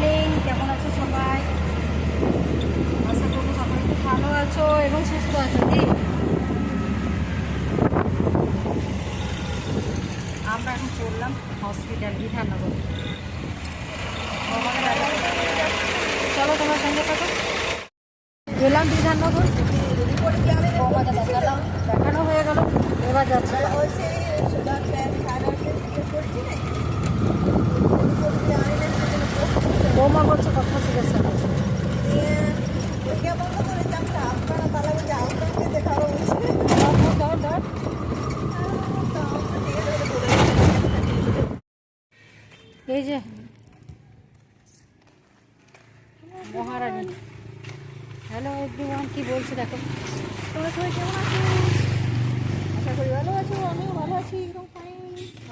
Morning, কেমন আছো সবাই? আশা করব সবাই খুব ভালো আছো এবং সুস্থ আছো দি আমরা এখন চললাম হসপিটাল বিধাননগর। চলো তোমার সঙ্গে থাকো। গেলাম বিধাননগর। দেখানো হয়ে গেল, এবার যাচ্ছে। বৌমা বলছে, কথা জিজ্ঞাসা। এই যে মহারানী। হ্যালো এভরিওয়ান কি বলছে দেখো? তোমরা সবাই কেমন আছো? আশা করি ভালো আছো, আমিও ভালো আছি। ফাইন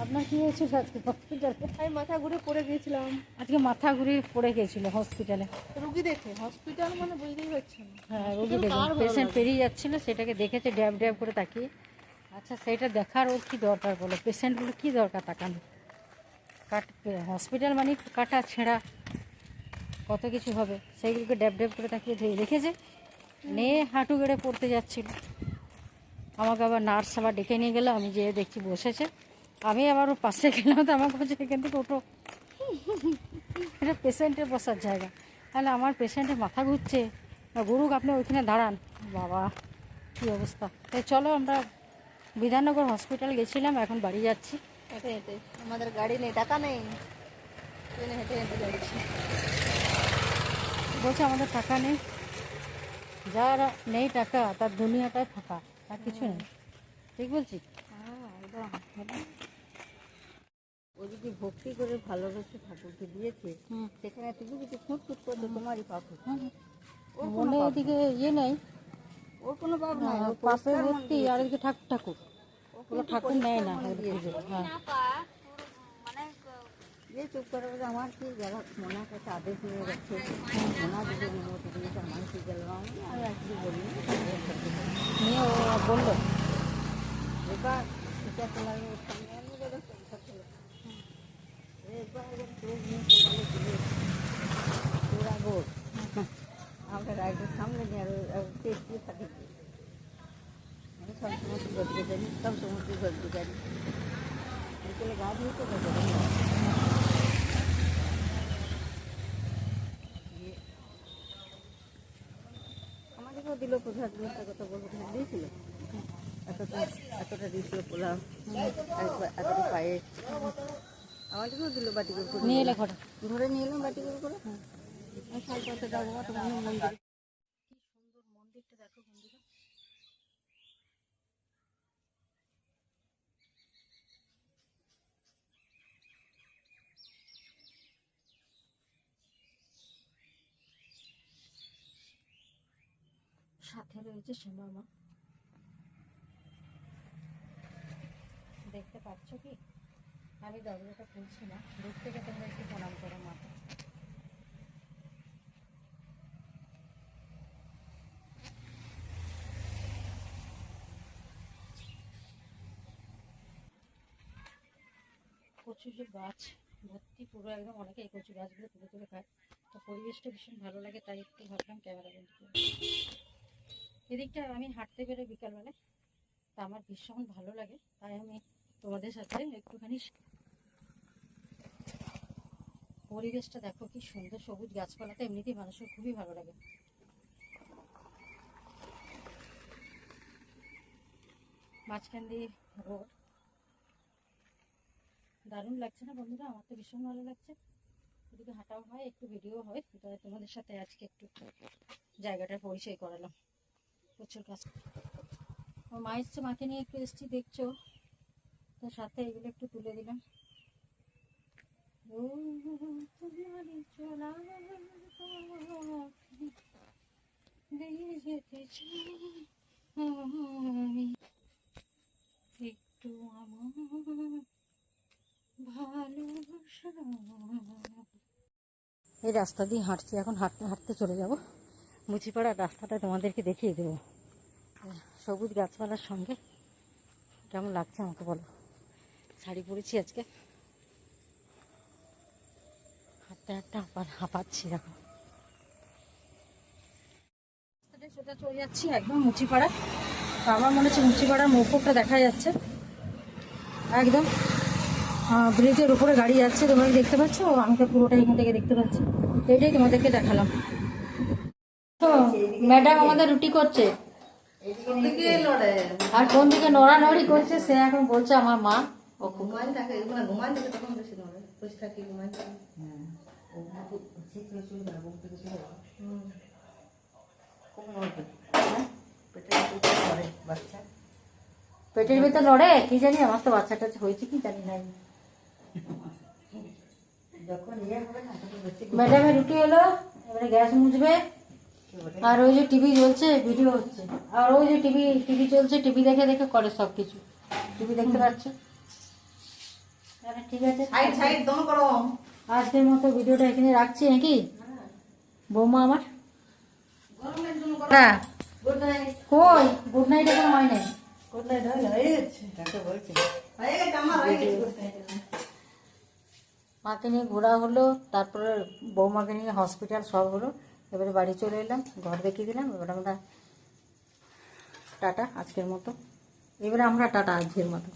আপনার কি হয়েছিল আজকে হসপিটালে আমি মাথা ঘুরে পড়ে গিয়েছিলাম। আজকে মাথা ঘুরে পড়ে গিয়েছিল হসপিটালে রুগী দেখে হসপিটাল মানে বুঝতেই পারছি না। হ্যাঁ রোগী ভালো পেশেন্ট পেরিয়ে যাচ্ছিল সেটাকে দেখেছে ড্যাব ড্যাব করে তাকিয়ে। আচ্ছা সেটা দেখার ওর কী দরকার বলো? পেশেন্টগুলো কী দরকার তাকানো? কাট হসপিটাল মানে কাটা ছেঁড়া কত কিছু হবে। সেইগুলোকে ড্যাব ড্যাব করে তাকিয়ে দেখেছে। নিয়ে হাঁটু গেড়ে পড়তে যাচ্ছিল। আমাকে আবার নার্স আবার ডেকে নিয়ে গেলো আমি যেয়ে দেখছি বসেছে। আমি আবার ওর পাশে গেলাম তো আমাকে বলছে এখান থেকে ওঠো। এটা পেশেন্টের বসার জায়গা। তাহলে আমার পেশেন্টের মাথা ঘুরছে। গুরুক আপনি ওইখানে দাঁড়ান। বাবা কী অবস্থা? তাই চলো আমরা বিধাননগর হসপিটাল গেছিলাম এখন বাড়ি যাচ্ছি। হেঁটে হেঁটে আমাদের গাড়ি নেই টাকা নেই। হেঁটে হেঁটে যাচ্ছি। বলছে আমাদের টাকা নেই। যার নেই টাকা তার দুনিয়াটাই ফাঁকা আর কিছু নেই। ঠিক বলছি? হ্যাঁ একদম। ও যদি ভক্তি করে ভালোবেসে ঠাকুরকে দিয়েছে হুম। সেখানে তুমি যদি খুঁত খুঁত করছ তোমারই পাপ হচ্ছে। হুম। ওর কোনো মনে পাপ এদিকে ইয়ে নেই। ওর কোনো পাপ নাই হ্যাঁ, ও পাপে পরিষ্কার মন ভর্তি আর এদিকে ঠাকুর ঠাকুর। ওগুলো ঠাকুর নেয় না ওদের পুজো হ্যাঁ। যে চুপ করে বলে আমার কি যারা মনার কাছে আদেশ নিয়ে যাচ্ছে মনা যদি অনুমতি দিয়েছে আমার কি গেলাম আমি আর কিছু বলিনি। নিয়ে ও বলল। এবার এটা তোমার ওর সামনে আমি বলে সংসার ছিল এবার এবার চোখ নিয়ে সকালে দিলে পুরা গোল আমরা রাইডের সামনে নিয়ে আর দিয়ে থাকে। আমি সব সময় গড়তে জানি সব সময় গড়তে জানি। বিকেলে গা ধুয়ে তো গেছে আমাদেরকেও দিল প্রসাদ একটা কথা বলব দিয়েছিল? এতটা এতটা দিয়েছিল পোলাও। এতটা পায়ে আমাদেরকেও দিল বাটি করে নিয়ে এলে ঘরে। ধরে নিয়ে এলাম বাটি করে করে। আর সাল যাব তোমার মন্দির। মন্দিরটা দেখো বন্ধুরা। সাথে রয়েছে শ্যামা মা। দেখতে পাচ্ছ কি? আমি দরজাটা খুলছি না দূর থেকে তোমরা একটু প্রণাম করো মাকে কচু যে গাছ, ভর্তি পুরো একদম অনেকে এই কচু গাছগুলো তুলে তুলে খায়। তো পরিবেশটা ভীষণ ভালো লাগে, তাই একটু ভাবলাম ক্যামেরা বন্ধ এদিকটা আমি হাঁটতে বেরোই বিকালবেলায়, তা আমার ভীষণ ভালো লাগে, তাই আমি তোমাদের সাথে একটুখানি পরিবেশটা দেখো কি সুন্দর সবুজ গাছপালাতে, এমনিতেই মানুষের খুবই ভালো লাগে। মাঝখান দিয়ে রোড। দারুণ লাগছে না বন্ধুরা? আমার তো ভীষণ ভালো লাগছে। এদিকে হাঁটাও হয়, একটু ভিডিও হয়। তাই তোমাদের সাথে আজকে একটু জায়গাটার পরিচয় করালাম। প্রচুর কাজ আমার মা এসছে, মাকে নিয়ে একটু এসছি, দেখছ। তার সাথে এগুলো একটু তুলে দিলাম। একটু এই রাস্তা দিয়ে হাঁটছি, এখন হাঁটতে হাঁটতে চলে যাব। মুচিপাড়ার রাস্তাটা তোমাদেরকে দেখিয়ে দেবো। সবুজ গাছপালার সঙ্গে কেমন লাগছে আমাকে বলো। শাড়ি পরেছি আজকে। হাঁটতে একটা আবার হাঁপাচ্ছি দেখো রাস্তাটা সোজা চলে যাচ্ছি একদম মুচিপাড়া তো আমার মনে হচ্ছে মুচিপাড়ার মৌপুরটা দেখা যাচ্ছে। একদম ব্রিজের উপরে গাড়ি যাচ্ছে তোমরা দেখতে পাচ্ছ? আমি তো পুরোটাই এখান থেকে দেখতে পাচ্ছি। এটাই তোমাদেরকে দেখালাম। তো ম্যাডাম আমাদের রুটি করছে। আর কোন দিকে নড়ানড়ি করছে সে এখন বলছে আমার মা। ও থাকে মানে ঘুমাই থাকে তখন বেশি নড়ে বসে থাকি ঘুমাই থাকে। খুব নড়বে হ্যাঁ? পেটের ভিতরে নড়ে বাচ্চা। পেটের ভিতর লড়ে কি জানি আমার তো বাচ্চাটা হয়েছে কি জানি না। যখন ইয়ে ম্যাডামের রুটি হলো এবারে গ্যাস মুছবে। আর ওই যে টিভি চলছে ভিডিও হচ্ছে। আর ওই যে টিভি টিভি চলছে টিভি দেখে দেখে করে সব কিছু টিভি দেখতে পাচ্ছ। ঠিক আছে। আজকের মতো ভিডিওটা এখানে রাখছি নাকি? বৌমা আমার? হ্যাঁ। গুড নাইট কই? গুড নাইট এখন হয় নাই? গুড হয়ে গেছে। নাইট মাকে নিয়ে ঘোরা হলো তারপরে বৌমাকে নিয়ে হসপিটাল সব হলো। এবারে বাড়ি চলে এলাম ঘর দেখিয়ে দিলাম এবারে আমরা টাটা আজকের মতো। এবারে আমরা টাটা আজকের মতো।